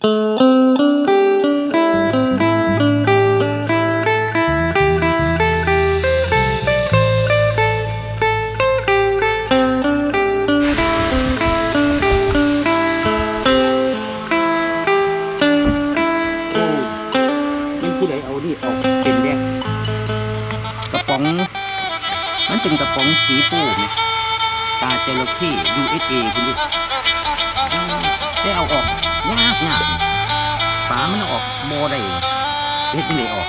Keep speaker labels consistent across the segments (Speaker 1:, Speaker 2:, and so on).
Speaker 1: โยากยากยากฝามันอออกโมได้เฮ็ดจังไดออก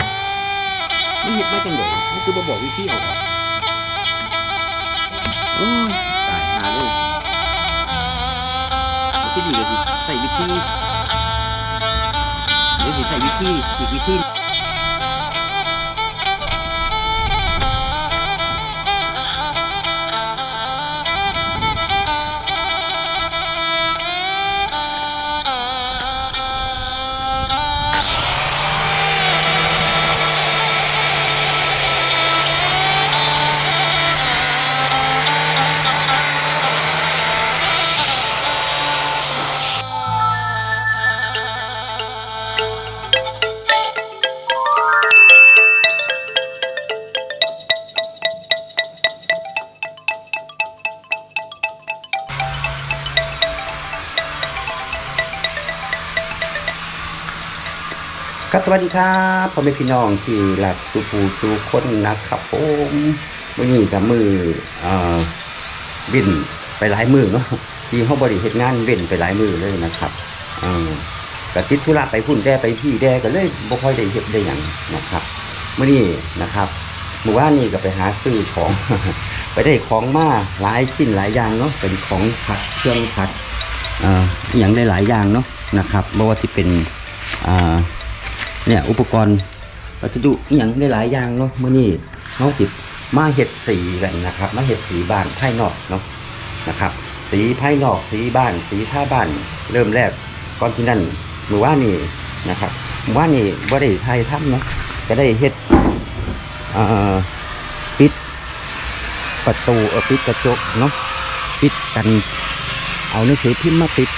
Speaker 1: มันเฮ็ดมาจังไดมันคือบ่บอกวิธีเอาออกโอ้ยตายหาเลยที่ดีก็คือใส่วิธีเดี๋ยวสิใส่วิธีอีกวิธี ครับสวัสดีครับพ่อแม่พี่น้องที่รักสุภูสุคนนะครับผมวันนี้กับมือเอ่อวินไปหลายมือเนาะที่เขาบริเหตุงานเว้นไปหลายมือเลยนะครับเอ่อกระติดธุระไปพุ่นแด้ไปพี่แด้ก็เลยบ่ค่อยได้เฮ็ดได้หยังนะครับมื่อนี้นะครับเมื่อวานนี้ก็ไปหาซื้อของ ไปได้ของมาหลายชิ้นหลายอย่างเนาะเป็นของผัดเครื่องผัดเอ่ออย่างได้หลายอย่างเนาะนะครับไม่ว่าจะเป็นอ่า เนี่ยอุปกรณ์วัสดุอหย่างได้หลายอย่างเนาะเมื่อนี้เขาติดมาเห็ดสีกันนะครับ มาเห็ดสีบ้านภายนอกเนาะนะครับ สีภายนอกสีบ้าน สีท่าบ้าน เริ่มแรกก่อนที่นั่นหมู่ว่านี่นะครับหมู่ว่านี่ว่าได้ไทยทำเนาะก็ได้เห็ดปิดประตูปิดกระจกเนาะปิดกัน เอาหนังสือพิมพ์มาปิด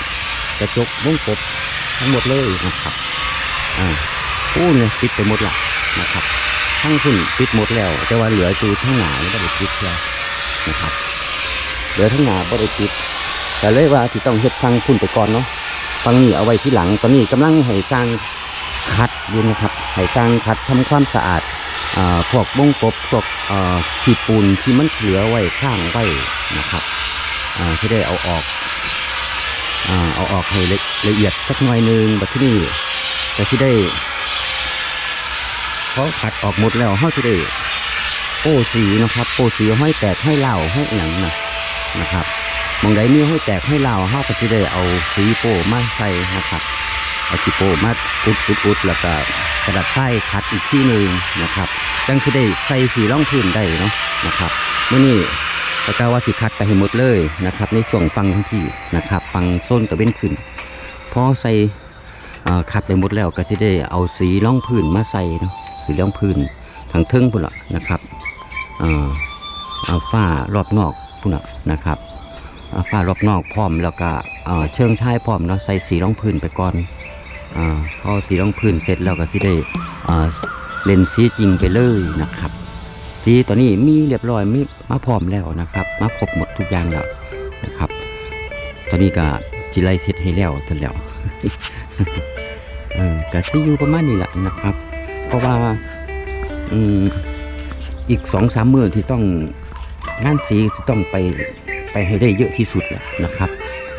Speaker 1: กระจกวงกบทั้งหมดเลยนะครับอ่า อู้เนี่ยปิดไปหมดละนะครับทั้งขึ้นปิดหมดแล้ว แต่ว่าเหลือจูทั้งหนาไม่ได้ปิดแล้วนะครับเหลือทั้งหนาไม่ได้ปิดแต่เลยว่าที่ต้องเฮ็ดทางพุ่นไปก่อนเนาะฟังนี้เอาไว้ที่หลังตอนนี้กำลังให้สร้างคัดอยู่นะครับให้สร้างคัดทำความสะอาดอพวกวงกบพวกขีดปูนที่มันเหลือไว้ข้างไว้นะครับที่ได้เอาออกอเอาออกให้ละเอียดสักหน่อยนึงแบบที่นี่แต่ที่ได้ เขาขัดออกหมดแล้วเขาจะได้โป้สีนะครับโป้สีห้อยแตกให้เหล่าให้หนังนะนะครับมองใดมีห้อยแตกให้เหล่าเขาก็จะได้เอาสีโป้มาใส่นะครับเอาสีโป้มาอุดอุดอุดแล้วก็กระดาษไส้คัดอีกที่หนึ่งนะครับจังจะได้ใส่สีร่องพื้นได้เนาะนะครับเมื่อนี้ตะกาว่าสีคัดไปให้หมดเลยนะครับ ในช่วงฟังทั้งที่นะครับฟังโซนตะเว้นขึ้นพอใส่อ่าคัดไปหมดแล้วก็จะได้เอาสีร่องพื้นมาใส่เนาะ สีร่องพื้นทางเทิงพุ่นละนะครับอ่าเอาฝ้ารอบนอกพุ่นละนะครับอาฝ้ารอบนอกพร้อมแล้วก็เชิงชายพร้อมเนาะใส่สีรองพื้นไปก่อนอ่าพอสีรองพื้นเสร็จแล้วก็ที่ได้เล่นสีจริงไปเลยนะครับสีตอนนี้มีเรียบร้อยมีมาพร้อมแล้วนะครับ มาครบหมดทุกอย่างแล้วนะครับ ตอนนี้ก็จิไลเสร็จให้แล้วจนแล้วเออกะซิอยู่ประมาณนี้แหละนะครับ เพราะว่าอืมอีกสองสามมือที่ต้องงานสีที่ต้องไปไปให้ได้เยอะที่สุดนะครับ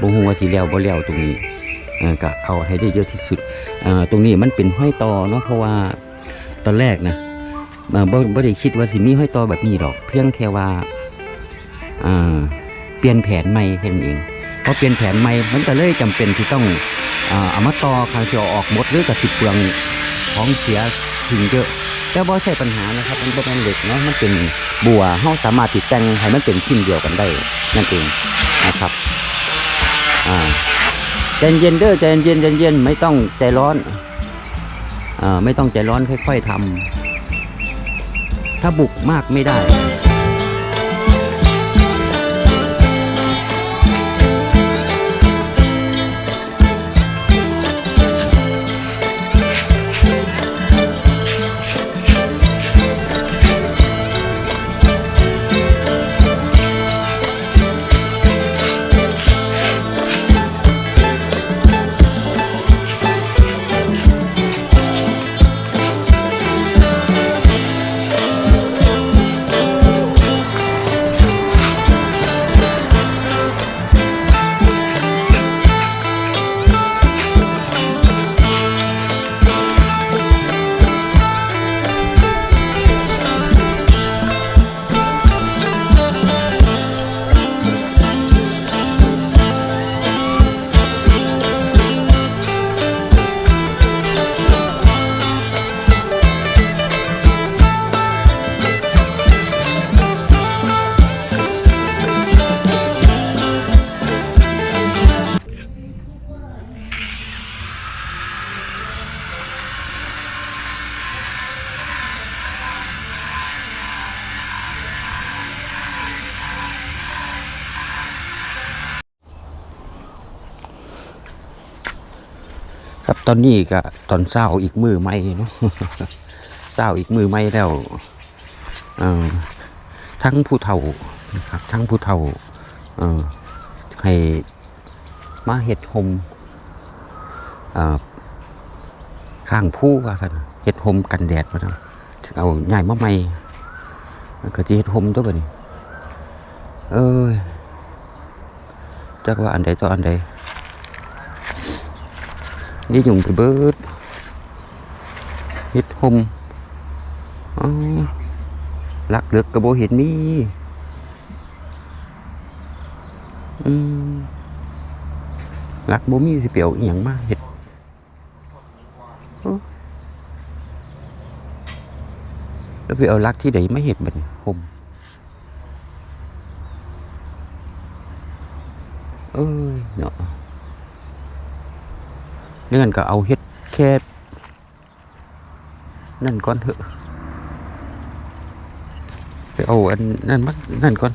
Speaker 1: บงหัวาสีแล้วบ่แล้วตรงนี้ก็เอาให้ได้เยอะที่สุดอ่อตรงนี้มันเป็นห้อยตอเนาะเพราะว่าตอนแรกนะเอ่อบ่บ่ได้คิดว่าสิมีห้อยตอแบบนี้ดอก เพียงแค่ว่าอ่าเปลี่ยนแผนใหม่แค่นั้เองพอเปลี่ยนแผนใหม่มันก็เลยจำเป็นที่ต้องอ่าเอามาต่อคางเสียวออกหมดหรือกับสิบเปลืองของเสีย ถึงเยอะแต่บ่ใช่ปัญหานะครับมันเป็นเหล็กเนาะมันเป็นบัวเฮาสามารถติดแต่งให้มันเป็นชิ้นเดียวกันได้นั่นเองนะครับอ่าใจเย็นเด้อใจเย็นใจเย็นไม่ต้องใจร้อนอ่าไม่ต้องใจร้อนค่อย ๆทำถ้าบุกมากไม่ได้ ครับตอนนี้ก็ตอนเศร้าอีกมือไม่เนาะเศร้าอีกมือไม่แล้วทั้งผู้เฒ่านะครับทั้งผู้เฒ่าให้มาเห็ดหมเอ่อข้างผู้ว่าสันเห็ดหมกันแดดมาทำเอาใหญ่มาใหม่ก็จะเห็ดหมตัวนี้เอ้ยจักว่าอันใดต่ออันใด นี่ยุงไปเบิดเห็ดหุ่มรักเลือกกระโบเห็ดนี่รักโบมีสิเปียวอีหยังมาเห็ดแล้วไปเอารักที่ไหนไม่เห็ดบันหมเอ้ยเนาะ เนื่อนก็เอาเฮ็ดแค่นั่นก่อนเถอะไปเอาอันนั่นมานั่นก่อน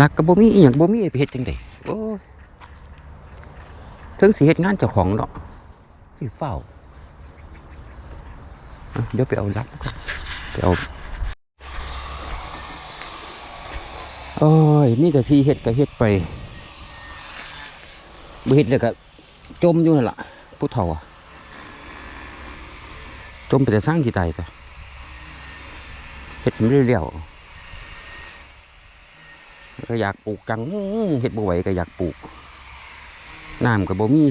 Speaker 1: ลักก็บ่มีอีหยังบ่มีไปเฮ็ดจังได๋โอ้ถึงสิเฮ็ดงานเจ้าของเนาะสิเฝ้าเดี๋ยวไปเอาลักก่อนไปเอาโอ้ยมีแต่ที่เฮ็ดก็เฮ็ดไปบ่เฮ็ดแล้วก็ จมอยู่นั่นแหละผู้เฒ่าอะจมไปแต่สร้างที่ใดแต่เห็ดไม่ได้เลี้ยวก็อยากปลูกกังเห็ดบ่ไหวก็อยากปลูกน้ำกับบ่มี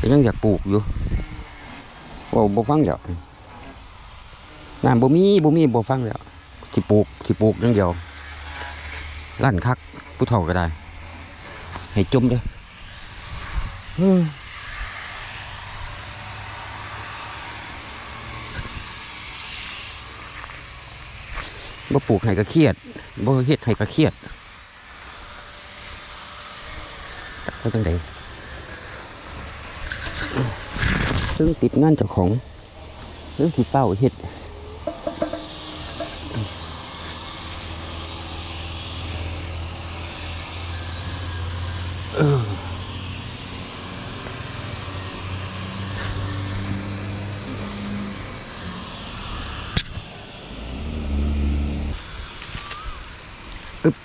Speaker 1: ก็ยังอยากปลูกอยู่ว่าบ่ฟังแล้วน้ำบ่มีบ่มีบ่ฟังแล้วที่ปลูกที่ปลูกอย่างเดียวลั่นคักผู้เฒ่าก็ได้ ให้จมเด้อเฮ้ยบ่ปลูกให้ก็เครียดบ่เฮ็ดให้ก็เครียดจักเขาจังไดซึ่งติดงานเจ้าของเรื่องที่เป้าเฮ็ด อึบ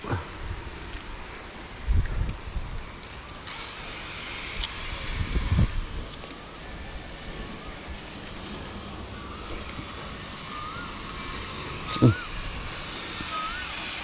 Speaker 1: อืมโ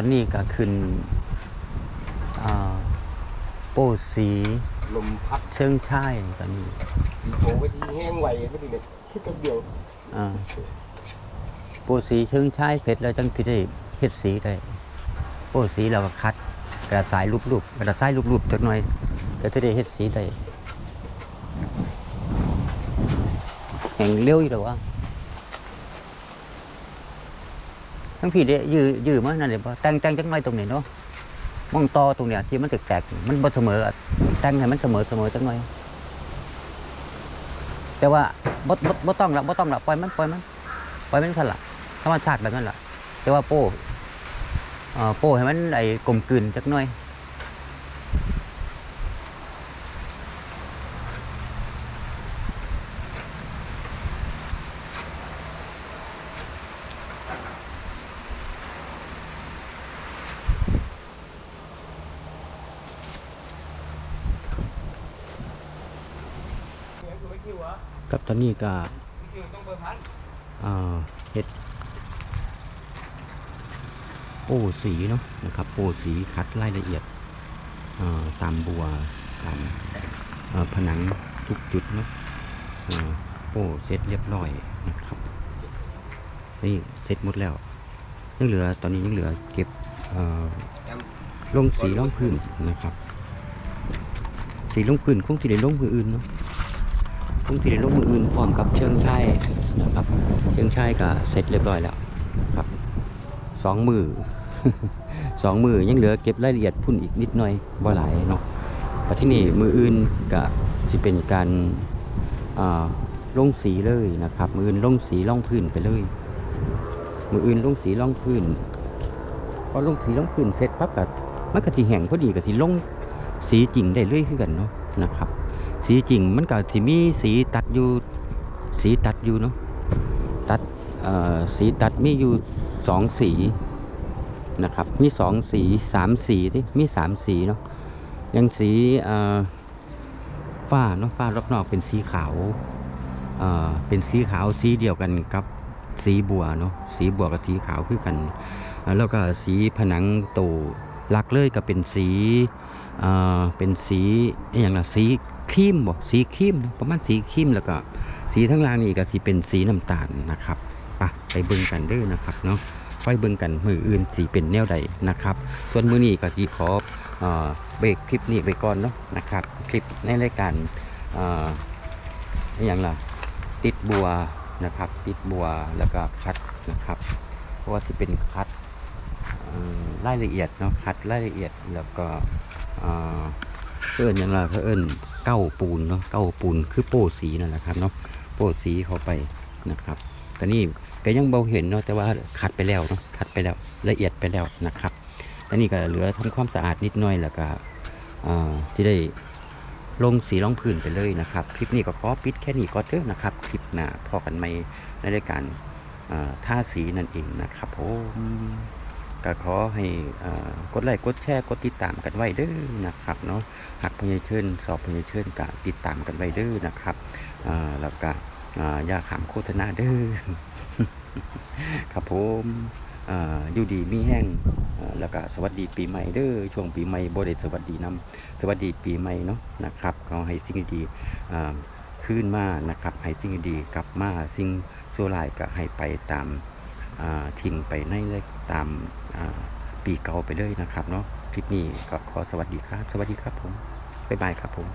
Speaker 1: อบนำเดี๋ยวงักขาดออกงักครับตอนนี้ก็ขึ้นอ่าโป้สี
Speaker 2: ลมพัด
Speaker 1: เชิงช่ายตอนนี้
Speaker 2: โอ้ยที่แห้งไหวไม่ดีเลยแค่แป๊บเดียว
Speaker 1: อ่าโป้สีเชิงช่ายเสร็จแล้วจังที่ได้เฮ็ดสีได้โป้สีเราก็คัด กระสายรูปๆกระสายรูปๆจักหน่อยก็จะได้เฮ็ดสีได้แห่งเร็วอยู่แล้ววะ ทั้งพี่เด้ยื้อยื้อมานั่นเดี๋ยวบ่แต่งแต่งจังไนตรงนี้เนาะมองต่อตรงเนี้ยที่มันแตกๆมันบ่เสมอแต่งให้มันเสมอเสมอจังไนแต่ว่าบ่บ่บ่ต้องละบ่ต้องละปล่อยมันปล่อยมันปล่อยมันสั่นละธรรมชาติแบบนั้นละแต่ว่าโป้อ่อโป้ให้มันไอ้กลมกลืนจักหน่อย กับตอนนี้ก็อ่าเห็ดโป้สีเนาะนะครับโป้สีคัดรายละเอียดอ่าตามบัวตามเอ่อผนังทุกจุดเนาะอ่าโป้เสร็จเรียบร้อยนะครับนี่เสร็จหมดแล้วยังเหลือตอนนี้ยังเหลือเก็บเอ่อลงสีลงพื้นนะครับ สีลงพื้นคงสิได้ลงพื้นอื่นเนาะ ผมสิได้ลงมืออื่นพร้อมกับเชิงชัยนะครับ เชิงชัยก็เสร็จเรียบร้อยแล้วครับสองมือสองมือยังเหลือเก็บรายละเอียดพุ่นอีกนิดหน่อยบ่หลายเนาะแต่ที่นี่มืออื่นก็จะเป็นการอ่าลงสีเลยนะครับ มืออื่นลงสีล่องพื้นไปเลย มืออื่นลงสีล่องพื้นพอลงสีล่องพื้นเสร็จปั๊บก็มันก็สิแห้งพอดีก็สิลงสีจริงได้เลยคือกันเนาะนะครับ สีจริงมันก็สิมีสีตัดอยู่สีตัดอยู่เนาะตัดสีตัดมีอยู่สองสีนะครับ มีสองสีสามสีที่มีสามสีเนาะยังสีฝ้าเนาะฝ้ารอบนอกเป็นสีขาวเป็นสีขาวสีเดียวกันกับสีบัวเนาะสีบัวกับสีขาวคือกัน แล้วก็สีผนังโตหลักเลยก็เป็นสีเป็นสีอย่างละสี ครีมบ่สีครีมประมาณสีครีมแล้วก็ สีทั้งล่างนี่ก็สิเป็นสีน้ำตาลนะครับไปไปเบิ่งกันเด้อนะครับเนาะไปเบิ่งกันมืออื่นสีเป็นแนวใดนะครับ ส่วนมือนี้ก็สิขอเอ่อเบรกคลิปนี้ไปก่อนเนาะนะครับ คลิปในรายการอ่อย่างล่ะติดบัวนะครับ ติดบัวแล้วก็คัดนะครับ เพราะว่าสิเป็นคัดรายละเอียดเนาะคัดรายละเอียดแล้วก็เอ่อนอย่างไรเขาเอิ้น เก้าปูนเนาะเก้าปูนคือโป้สีนั่นแหละครับเนาะโป้สีเข้าไปนะครับแต่นี่ก็ยังเบาเห็นเนาะแต่ว่าคัดไปแล้วเนาะคัดไปแล้วละเอียดไปแล้วนะครับอันนี้ก็เหลือทำความสะอาดนิดหน่อยแล้วก็ที่ได้ลงสีรองพื้นไปเลยนะครับ คลิปนี้ก็ขอปิดแค่นี้ก็เถอะนะครับ คลิปหน้าพอกันไหมในรายการท่าสีนั่นเองนะครับผม ก็ขอให้กดไลค์กดแชร์กดติดตามกันไว้เด้อนะครับเนาะหักพญาเชิญสอบพญาเชิญกะติดตามกันไว้เด้อนะครับแล้วก็อย่าขามโฆษณาเด้อครับผมออยู่ดีมีแห้งแล้วก็สวัสดีปีใหม่เด้อช่วงปีใหม่บ่ได้สวัสดีนํสวัสดีปีใหม่เนาะนะครับขอให้สิ่งดีขึ้นมานะครับให้สิ่งดีกลับมาสิ่งชั่วร้ายก็ให้ไปตามทิ้งไปในเลย ตามาปีเก่าไปเลยนะครับเนาะคลิปนี้ก็ขอสวัสดีครับ สวัสดีครับผมบ๊ายบายครับผม